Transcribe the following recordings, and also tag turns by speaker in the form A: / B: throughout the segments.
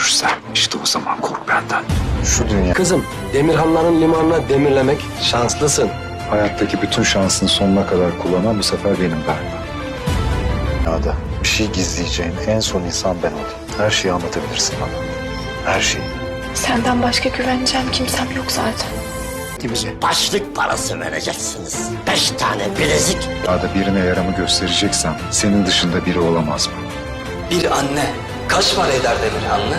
A: görürsem işte o zaman kork benden.
B: Şu dünya
C: Kızım, Demirhanların limanına demirlemek şanslısın.
B: hayattaki bütün şansını sonuna kadar kullanan bu sefer benim Berna. Dünyada bir şey gizleyeceğin en son insan ben olayım. Her şeyi anlatabilirsin bana. Her şeyi.
D: Senden başka güveneceğim kimsem yok zaten.
E: Başlık parası vereceksiniz. Beş tane bilezik.
B: Dünyada birine yaramı göstereceksem senin dışında biri olamaz mı?
F: Bir anne kaç para eder Demirhanlı?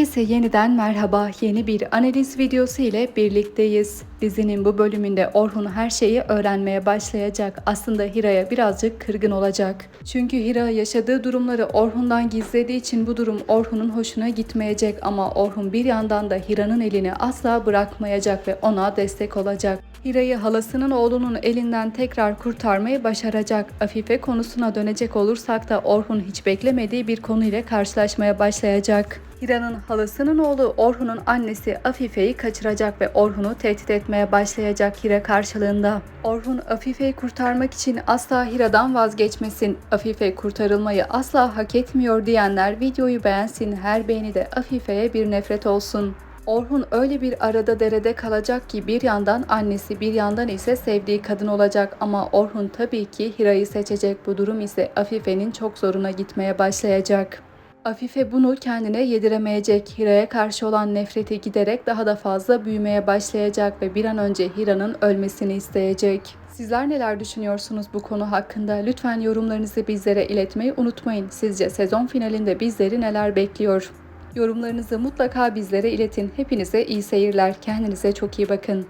G: Herkese yeniden merhaba. Yeni bir analiz videosu ile birlikteyiz. Dizinin bu bölümünde Orhun her şeyi öğrenmeye başlayacak. Aslında Hira'ya birazcık kırgın olacak. Çünkü Hira yaşadığı durumları Orhun'dan gizlediği için bu durum Orhun'un hoşuna gitmeyecek ama Orhun bir yandan da Hira'nın elini asla bırakmayacak ve ona destek olacak. Hira'yı halasının oğlunun elinden tekrar kurtarmayı başaracak. Afife konusuna dönecek olursak da Orhun hiç beklemediği bir konuyla karşılaşmaya başlayacak. Hira'nın halasının oğlu Orhun'un annesi Afife'yi kaçıracak ve Orhun'u tehdit etmeye başlayacak Hira karşılığında. Orhun Afife'yi kurtarmak için asla Hira'dan vazgeçmesin. Afife kurtarılmayı asla hak etmiyor diyenler videoyu beğensin. Her beğeni de Afife'ye bir nefret olsun. Orhun öyle bir arada derede kalacak ki bir yandan annesi bir yandan ise sevdiği kadın olacak ama Orhun tabii ki Hira'yı seçecek. Bu durum ise Afife'nin çok zoruna gitmeye başlayacak. Afife bunu kendine yediremeyecek. Hira'ya karşı olan nefreti giderek daha da fazla büyümeye başlayacak ve bir an önce Hira'nın ölmesini isteyecek. Sizler neler düşünüyorsunuz bu konu hakkında? Lütfen yorumlarınızı bizlere iletmeyi unutmayın. Sizce sezon finalinde bizleri neler bekliyor? Yorumlarınızı mutlaka bizlere iletin. Hepinize iyi seyirler. Kendinize çok iyi bakın.